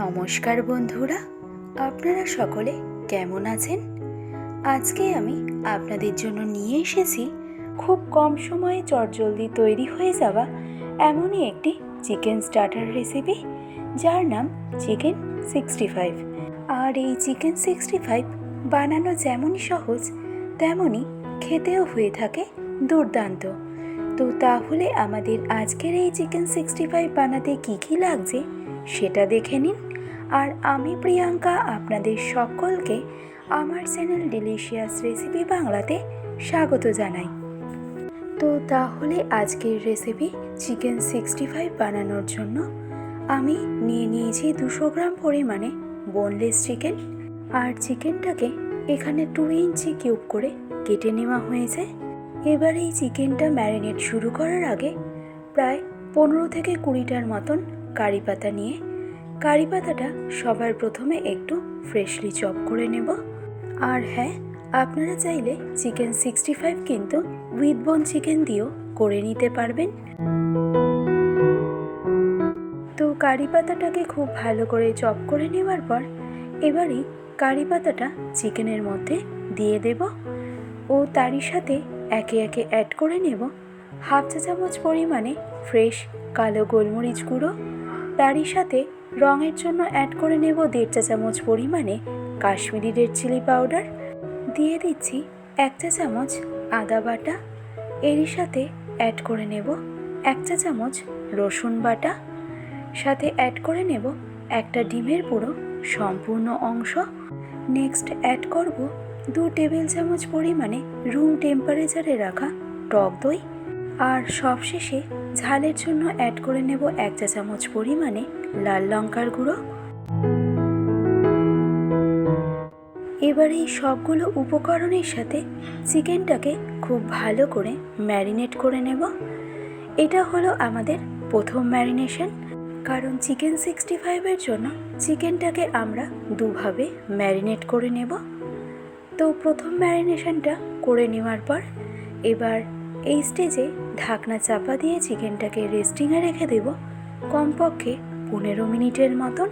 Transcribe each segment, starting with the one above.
নমস্কার বন্ধুরা, আপনারা সকলে কেমন আছেন? আজকে আমি আপনাদের জন্য নিয়ে এসেছি খুব কম সময়ে চটজলদি তৈরি হয়ে যাওয়া এমনই একটি চিকেন স্টার্টার রেসিপি যার নাম চিকেন সিক্সটি ফাইভ। আর এই চিকেন সিক্সটি ফাইভ বানানো যেমনই সহজ, তেমনই খেতেও হয়ে থাকে দুর্দান্ত। তো তাহলে আমাদের আজকের এই চিকেন সিক্সটি ফাইভ বানাতে কী কী লাগছে সেটা দেখে নিন। আর আমি প্রিয়াঙ্কা আপনাদের সকলকে আমার চ্যানেল ডিলিশিয়াস রেসিপি বাংলাতে স্বাগত জানাই। তো তাহলে আজকের রেসিপি চিকেন সিক্সটি ফাইভ বানানোর জন্য আমি নিয়ে নিয়েছি দুশো গ্রাম পরিমাণে বোনলেস চিকেন আর চিকেনটাকে এখানে টু ইঞ্চি কিউব করে কেটে নেওয়া হয়েছে। এবার এই চিকেনটা ম্যারিনেট শুরু করার আগে প্রায় পনেরো থেকে কুড়িটার মতন কারি পাতা নিয়ে। কারি পাতাটা সবার প্রথমে একটু ফ্রেশলি চপ করে নেব। আর হ্যাঁ আপনারা চাইলে চিকেন সিক্সটি ফাইভ কিন্তু উইথ বোন চিকেন দিয়েও করে নিতে পারবেন। তো কারি পাতাটাকে খুব ভালো করে চপ করে নেওয়ার পর এবারই কারি পাতাটা চিকেনের মধ্যে দিয়ে দেব। ও তারই সাথে একে একে অ্যাড করে নেব। হাফ চা চামচ পরিমাণে ফ্রেশ কালো গোলমরিচ গুঁড়ো। তারই সাথে রঙের জন্য অ্যাড করে নেব দেড় চা চামচ পরিমাণে কাশ্মীরি রেড চিলি পাউডার দিয়ে দিচ্ছি এক চা চামচ আদা বাটা, এরই সাথে অ্যাড করে নেব এক চা চামচ রসুন বাটা, সাথে অ্যাড করে নেব একটা ডিমের পুরো সম্পূর্ণ অংশ। নেক্সট অ্যাড করব দু টেবিল চামচ পরিমাণে রুম টেম্পারেচারে রাখা টক দই। আর সবশেষে ঝালের জন্য অ্যাড করে নেব এক চা চামচ পরিমাণে লাল লঙ্কার গুঁড়ো। এবার এই সবগুলো উপকরণের সাথে চিকেনটাকে খুব ভালো করে ম্যারিনেট করে নেব। এটা হলো আমাদের প্রথম ম্যারিনেশন। কারণ চিকেন সিক্সটি ফাইভের জন্য চিকেনটাকে আমরা দুভাবে ম্যারিনেট করে নেব। তো প্রথম ম্যারিনেশনটা করে নেওয়ার পর এবার এই স্টেজে ঢাকনা চাপা দিয়ে চিকেনটাকে রেস্টিংয়ে রেখে দেব কমপক্ষে পনেরো মিনিটের মতন।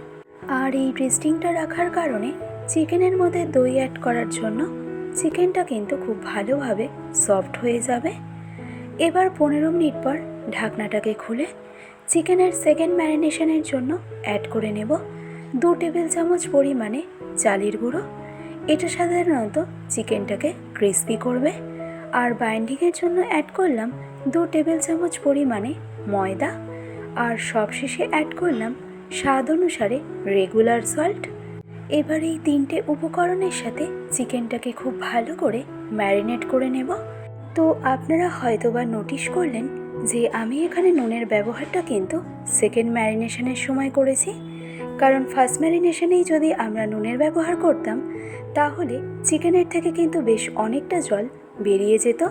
আর এই রেস্টিংটা রাখার কারণে চিকেনের মধ্যে দই অ্যাড করার জন্য চিকেনটা কিন্তু খুব ভালোভাবে সফট হয়ে যাবে। এবার পনেরো মিনিট পর ঢাকনাটাকে খুলে চিকেনের সেকেন্ড ম্যারিনেশনের জন্য অ্যাড করে নেব দু টেবিল চামচ পরিমাণে চালের গুঁড়ো। এটা সাধারণত চিকেনটাকে ক্রিস্পি করবে। আর বাইন্ডিংয়ের জন্য অ্যাড করলাম দু টেবিল চামচ পরিমাণে ময়দা। আর সবশেষে অ্যাড করলাম স্বাদ অনুসারে রেগুলার সল্ট এবার এই তিনটে উপকরণের সাথে চিকেনটাকে খুব ভালো করে ম্যারিনেট করে নেব। তো আপনারা হয়তোবা নোটিশ করলেন যে আমি এখানে নুনের ব্যবহারটা কিন্তু সেকেন্ড ম্যারিনেশনের সময় করেছি। কারণ ফার্স্ট ম্যারিনেশনেই যদি আমরা নুনের ব্যবহার করতাম, তাহলে চিকেনের থেকে কিন্তু বেশ অনেকটা জল বেরিয়ে যেত,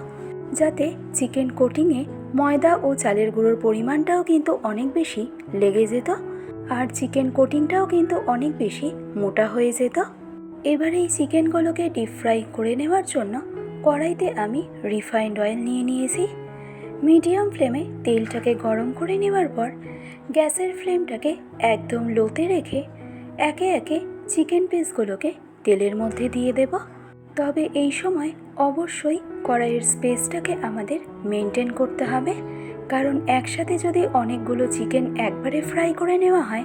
যাতে চিকেন কোটিংয়ে ময়দা ও চালের গুঁড়োর পরিমাণটাও কিন্তু অনেক বেশি লেগে যেত, আর চিকেন কোটিংটাও কিন্তু অনেক বেশি মোটা হয়ে যেত। এবার এই চিকেনগুলোকে ডিপ ফ্রাই করে নেওয়ার জন্য কড়াইতে আমি রিফাইন্ড অয়েল নিয়ে নিয়েছি। মিডিয়াম ফ্লেমে তেলটাকে গরম করে নেওয়ার পর গ্যাসের ফ্লেমটাকে একদম লোতে রেখে একে একে চিকেন পিসগুলোকে তেলের মধ্যে দিয়ে দেব। তবে এই সময় অবশ্যই কড়াইয়ের স্পেসটাকে আমাদের মেনটেন করতে হবে। কারণ একসাথে যদি অনেকগুলো চিকেন একবারে ফ্রাই করে নেওয়া হয়,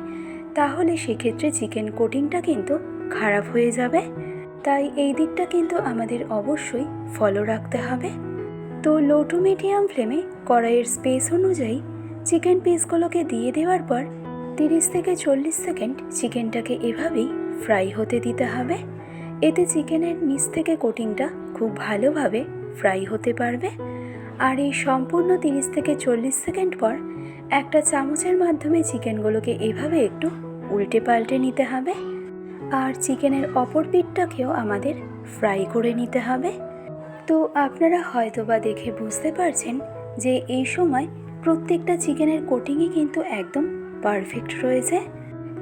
তাহলে সেক্ষেত্রে চিকেন কোটিংটা কিন্তু খারাপ হয়ে যাবে। তাই এই দিকটা কিন্তু আমাদের অবশ্যই ফলো রাখতে হবে। তো লো টু মিডিয়াম ফ্লেমে কড়াইয়ের স্পেস অনুযায়ী চিকেন পিসগুলোকে দিয়ে দেওয়ার পর তিরিশ থেকে চল্লিশ সেকেন্ড চিকেনটাকে এভাবেই ফ্রাই হতে দিতে হবে। এতে চিকেনের নিচ থেকে কোটিংটা খুব ভালোভাবে ফ্রাই হতে পারবে। আর এই সম্পূর্ণ তিরিশ থেকে চল্লিশ সেকেন্ড পর একটা চামচের মাধ্যমে চিকেনগুলোকে এভাবে একটু উল্টে পাল্টে নিতে হবে। আর চিকেনের অপর পিঠটাকেও আমাদের ফ্রাই করে নিতে হবে। তো আপনারা হয়তো বা দেখে বুঝতে পারছেন যে এই সময় প্রত্যেকটা চিকেনের কোটিংই কিন্তু একদম পারফেক্ট রয়েছে।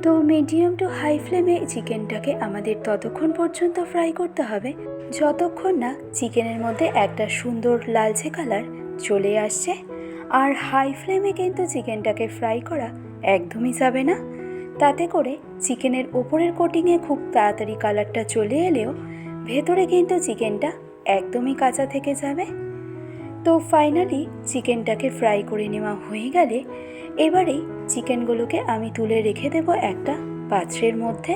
তো মিডিয়াম টু হাই ফ্লেমে চিকেনটাকে আমাদের ততক্ষণ পর্যন্ত ফ্রাই করতে হবে। যতক্ষণ না চিকেনের মধ্যে একটা সুন্দর লালচে কালার চলে আসছে। আর হাই ফ্লেমে কিন্তু চিকেনটাকে ফ্রাই করা একদমই যাবে না। তাতে করে চিকেনের ওপরের কোটিংয়ে খুব তাড়াতাড়ি কালারটা চলে এলেও ভেতরে কিন্তু চিকেনটা একদমই কাঁচা থেকে যাবে। তো ফাইনালি চিকেনটাকে ফ্রাই করে নেওয়া হয়ে গেলে এবারেই চিকেনগুলোকে আমি তুলে রেখে দেব একটা পাত্রের মধ্যে।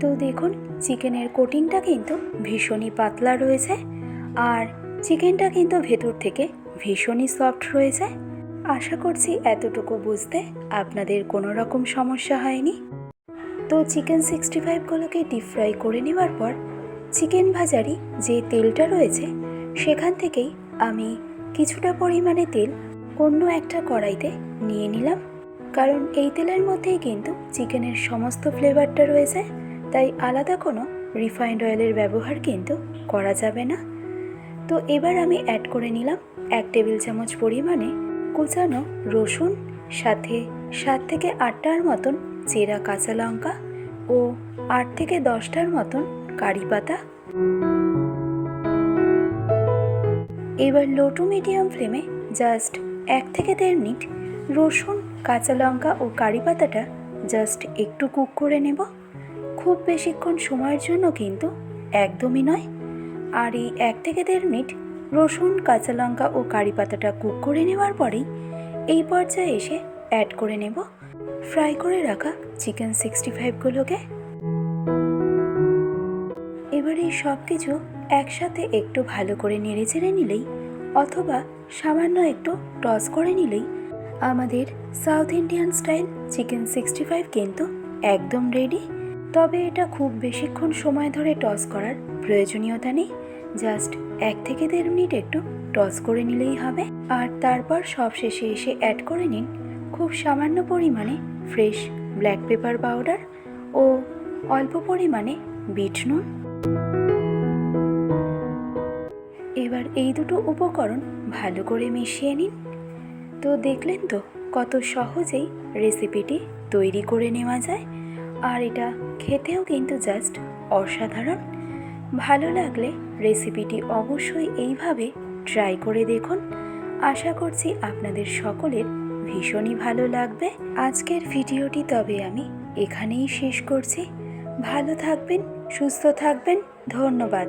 তো দেখুন চিকেনের কোটিংটা কিন্তু ভীষণই পাতলা রয়েছে আর চিকেনটা কিন্তু ভেতর থেকে ভীষণই সফট রয়েছে। আশা করছি এতটুকু বুঝতে আপনাদের কোনো রকম সমস্যা হয়নি। তো চিকেন সিক্সটি ফাইভগুলোকে ডিপ ফ্রাই করে নেওয়ার পর চিকেন ভাজারি যে তেলটা রয়েছে, সেখান থেকেই আমি কিছুটা পরিমাণে তেল অন্য একটা কড়াইতে নিয়ে নিলাম। কারণ এই তেলের মধ্যেই কিন্তু চিকেনের সমস্ত ফ্লেভারটা রয়েছে, তাই আলাদা কোনো রিফাইন্ড অয়েলের ব্যবহার কিন্তু করা যাবে না। তো এবার আমি অ্যাড করে নিলাম এক টেবিল চামচ পরিমাণে কুচানো রসুন, সাথে সাত থেকে আটটার মতন চেরা কাঁচা লঙ্কা ও আট থেকে দশটার মতন কারি পাতা। এবার লো টু মিডিয়াম ফ্লেমে জাস্ট এক থেকে দেড় মিনিট রসুন, কাঁচা লঙ্কা ও কারি পাতাটা জাস্ট একটু কুক করে নেব। খুব বেশিক্ষণ সময়ের জন্য কিন্তু একদমই নয়। আর এই এক থেকে দেড় মিনিট রসুন, কাঁচা লঙ্কা ও কারি পাতাটা কুক করে নেওয়ার পরেই এই পর্যায়ে এসে অ্যাড করে নেব। ফ্রাই করে রাখা চিকেন সিক্সটি ফাইভগুলোকে এবার এই সব কিছু একসাথে একটু ভালো করে নেড়ে চেড়ে নিলেই অথবা সামান্য একটু টস করে নিলেই আমাদের south Indian style chicken sixty five কিন্তু একদম রেডি তবে এটা খুব বেশিক্ষণ সময় ধরে টস করার প্রয়োজনীয়তা নেই। জাস্ট এক থেকে দেড় মিনিট একটু টস করে নিলেই হবে। আর তারপর সব শেষে এসে অ্যাড করে নিন খুব সামান্য পরিমাণে ফ্রেশ ব্ল্যাক পেপার পাউডার ও অল্প পরিমাণে বিট নুন। এবার এই দুটো উপকরণ ভালো করে মিশিয়ে নিন। তো দেখলেন তো কত সহজেই রেসিপিটি তৈরি করে নেওয়া যায়। আর এটা খেতেও কিন্তু জাস্ট অসাধারণ। ভালো লাগলে রেসিপিটি অবশ্যই এইভাবে ট্রাই করে দেখুন। আশা করছি আপনাদের সকলের ভীষণই ভালো লাগবে। আজকের ভিডিওটি তবে আমি এখানেই শেষ করছি। ভালো থাকবেন, সুস্থ থাকবেন। ধন্যবাদ।